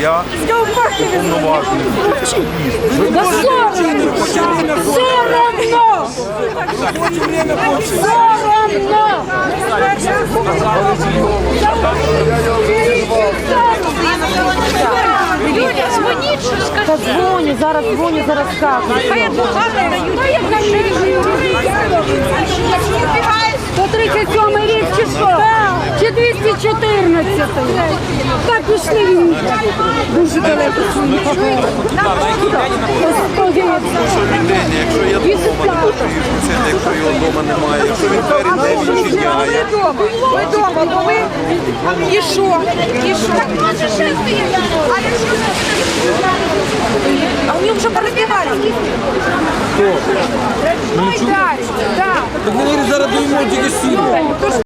Я повноважений. Да соромно! Соромно! Дзвоніть, що. Дзвоню, зараз дзвоню, зараз скажу. Хай адвокати дають. 214? Так пішли він. Дуже далеко якщо я вдома не хочу її пустити, якщо його вдома немає, якщо він двері не відчиняє. Ми вдома були. І що? І що? Так може ще стоїть. А у вже порозбивали. Хто? Ой, Дар'я, так. Так ми зараз доїмо тільки сіло.